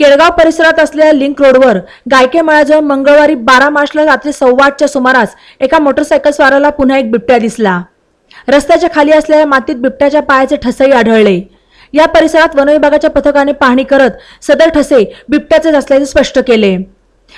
केळगाव परिसरात असलेल्या लिंक रोडवर गायके मळाजवळ मंगळवारी बारा मार्चला रात्री सव्वा आठच्या सुमारास एका मोटरसायकल स्वाराला पुन्हा एक बिबट्या दिसला. रस्त्याच्या खाली असलेल्या मातीत बिबट्याच्या पायाचे ठसेही आढळले. या परिसरात वनविभागाच्या पथकाने पाहणी करत सदर ठसे बिबट्याचेच असल्याचे स्पष्ट केले.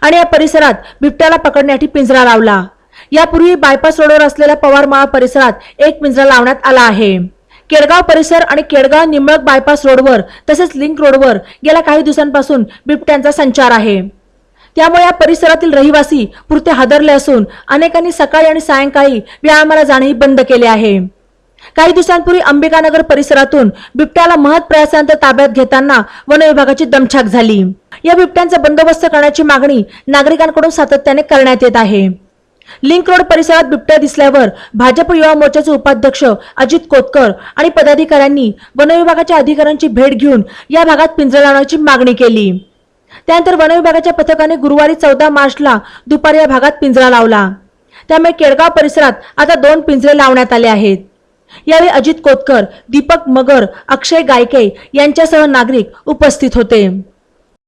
आणि या परिसरात बिबट्याला पकडण्यासाठी पिंजरा लावला. यापूर्वी बायपास रोडवर असलेल्या पवारमाळा परिसरात एक पिंजरा लावण्यात आला आहे. केडगाव परिसर आणि केडगाव निंबळक बायपास रोडवर तसेच लिंक रोडवर गेल्या काही दिवसांपासून बिबट्यांचा संचार आहे. त्यामुळे या परिसरातील रहिवासी पुरते हादरले असून अनेकांनी सकाळी आणि सायंकाळी व्यायामाला जाणेही बंद केले आहे. काही दिवसांपूर्वी अंबिकानगर परिसरातून बिबट्याला महत् प्रयासानंतर ताब्यात घेताना वन विभागाची दमछाक झाली. या बिबट्यांचा बंदोबस्त करण्याची मागणी नागरिकांकडून सातत्याने करण्यात येत आहे. लिंक रोड परिसरात बिबट्या दिसल्यावर भाजप युवा मोर्चाचे उपाध्यक्ष अजित कोतकर आणि पदाधिकाऱ्यांनी वनविभागाच्या अधिकाऱ्यांची भेट घेऊन या भागात पिंजरा लावण्याची मागणी केली. त्यानंतर वनविभागाच्या पथकाने गुरुवारी चौदा मार्चला दुपारी या भागात पिंजरा लावला. त्यामुळे केडगाव परिसरात आता दोन पिंजरे लावण्यात आले आहेत. यावेळी अजित कोतकर दीपक मगर अक्षय गायके यांच्यासह नागरिक उपस्थित होते.